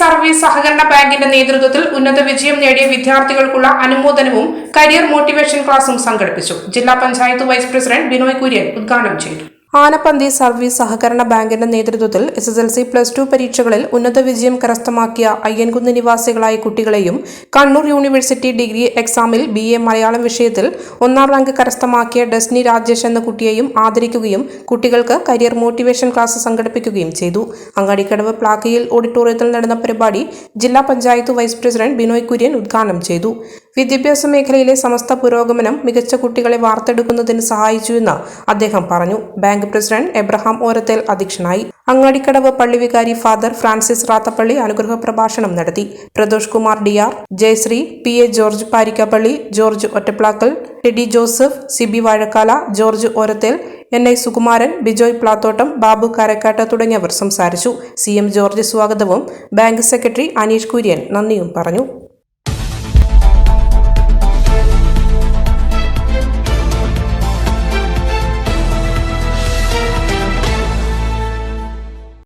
Service സഹകരണ ബാങ്കിന്റെ നേതൃത്വത്തിൽ ഉന്നത വിജയം നേടിയ വിദ്യാർത്ഥികൾക്കുള്ള അനുമോദനവും കരിയർ മോട്ടിവേഷൻ ക്ലാസും സംഘടിപ്പിച്ചു. ജില്ലാ പഞ്ചായത്ത് വൈസ് പ്രസിഡന്റ് ബിനോയ് കുര്യൻ ഉദ്ഘാടനം ചെയ്തു. ആനപ്പന്തി സർവീസ് സഹകരണ ബാങ്കിന്റെ നേതൃത്വത്തിൽ S S L C plus two പരീക്ഷകളിൽ ഉന്നത വിജയം കരസ്ഥമാക്കിയ അയ്യൻകുന്ന് നിവാസികളായ കുട്ടികളെയും കണ്ണൂർ യൂണിവേഴ്സിറ്റി ഡിഗ്രി എക്സാമിൽ ബി എ മലയാളം വിഷയത്തിൽ ഒന്നാം റാങ്ക് കരസ്ഥമാക്കിയ ഡെസ്നി രാജേഷ് എന്ന കുട്ടിയെയും ആദരിക്കുകയും കുട്ടികൾക്ക് കരിയർ മോട്ടിവേഷൻ ക്ലാസ് സംഘടിപ്പിക്കുകയും ചെയ്തു. അങ്ങാടിക്കടവ് പ്ലാക്കയിൽ ഓഡിറ്റോറിയത്തിൽ നടന്ന പരിപാടി ജില്ലാ പഞ്ചായത്ത് വൈസ് പ്രസിഡന്റ് ബിനോയ് കുര്യൻ ഉദ്ഘാടനം ചെയ്തു. വിദ്യാഭ്യാസ മേഖലയിലെ സമസ്ത പുരോഗമനം മികച്ച കുട്ടികളെ വാർത്തെടുക്കുന്നതിന് സഹായിച്ചുവെന്ന് അദ്ദേഹം പറഞ്ഞു. ബാങ്ക് പ്രസിഡന്റ് എബ്രഹാം ഓരത്തേൽ അധ്യക്ഷനായി. അങ്ങാടിക്കടവ് പള്ളി വികാരി ഫാദർ ഫ്രാൻസിസ് റാത്തപ്പള്ളി അനുഗ്രഹ പ്രഭാഷണം നടത്തി. Pradosh Kumar D R Jayasree P A George Parikkappally George Ottaplackal Teddy Joseph Siby Vazhakkala George Orathel N I Sukumaran Bijoy Plathottam Babu Karakkattu തുടങ്ങിയവർ സംസാരിച്ചു. സി എം ജോർജ് സ്വാഗതവും bank secretary Aneesh Kurian നന്ദിയും പറഞ്ഞു.